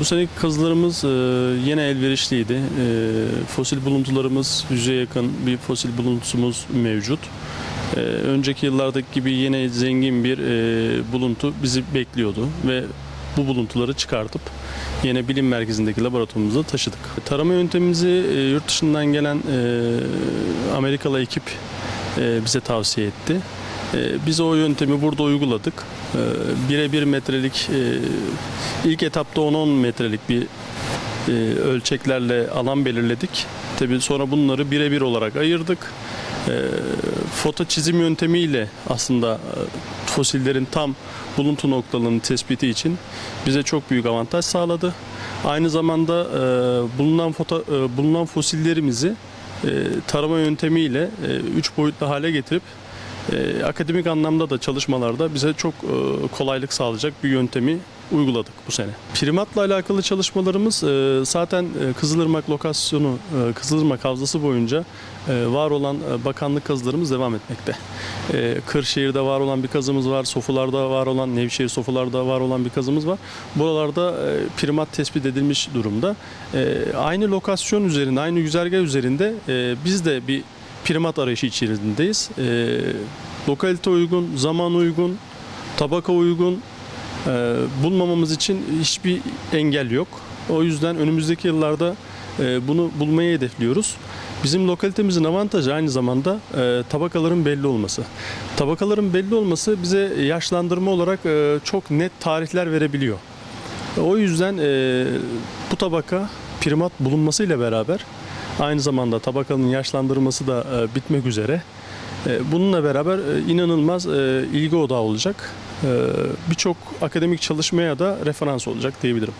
Bu seneki kazılarımız e, yine elverişliydi. E, fosil buluntularımız yüzeye yakın bir fosil buluntusumuz mevcut. E, önceki yıllardaki gibi yine zengin bir e, buluntu bizi bekliyordu ve bu buluntuları çıkartıp yine bilim merkezindeki laboratuvarımıza taşıdık. Tarama yöntemimizi e, yurt dışından gelen Amerikalı ekip bize tavsiye etti. E, Biz o yöntemi burada uyguladık. E, Birebir metrelik e, ilk etapta 10-10 metrelik bir e, ölçeklerle alan belirledik. Tabii sonra bunları birebir olarak ayırdık. E, Foto çizim yöntemiyle aslında e, fosillerin tam buluntu noktalarının tespiti için bize çok büyük avantaj sağladı. Aynı zamanda bulunan foto bulunan fosillerimizi tarama yöntemiyle 3 boyutlu hale getirip e, akademik anlamda da çalışmalarda bize çok e, kolaylık sağlayacak bir yöntemi uyguladık bu sene. Primatla alakalı çalışmalarımız e, zaten e, Kızılırmak lokasyonu, Kızılırmak Havzası boyunca var olan bakanlık kazılarımız devam etmekte. Kırşehir'de var olan bir kazımız var, Sofular'da var olan, Nevşehir Sofular'da var olan bir kazımız var. Buralarda primat tespit edilmiş durumda. Aynı lokasyon üzerinde, aynı güzergah üzerinde e, biz de bir primat arayışı içerisindeyiz. E, lokalite uygun, zaman uygun, tabaka uygun e, bulmamamız için hiçbir engel yok. O yüzden önümüzdeki yıllarda e, bunu bulmayı hedefliyoruz. Bizim lokalitemizin avantajı aynı zamanda e, tabakaların belli olması. Tabakaların belli olması bize yaşlandırma olarak e, çok net tarihler verebiliyor. O yüzden e, bu tabaka primat bulunmasıyla beraber aynı zamanda tabakanın yaşlandırması da e, bitmek üzere. E, bununla beraber e, inanılmaz ilgi odağı olacak. Birçok akademik çalışmaya da referans olacak diyebilirim.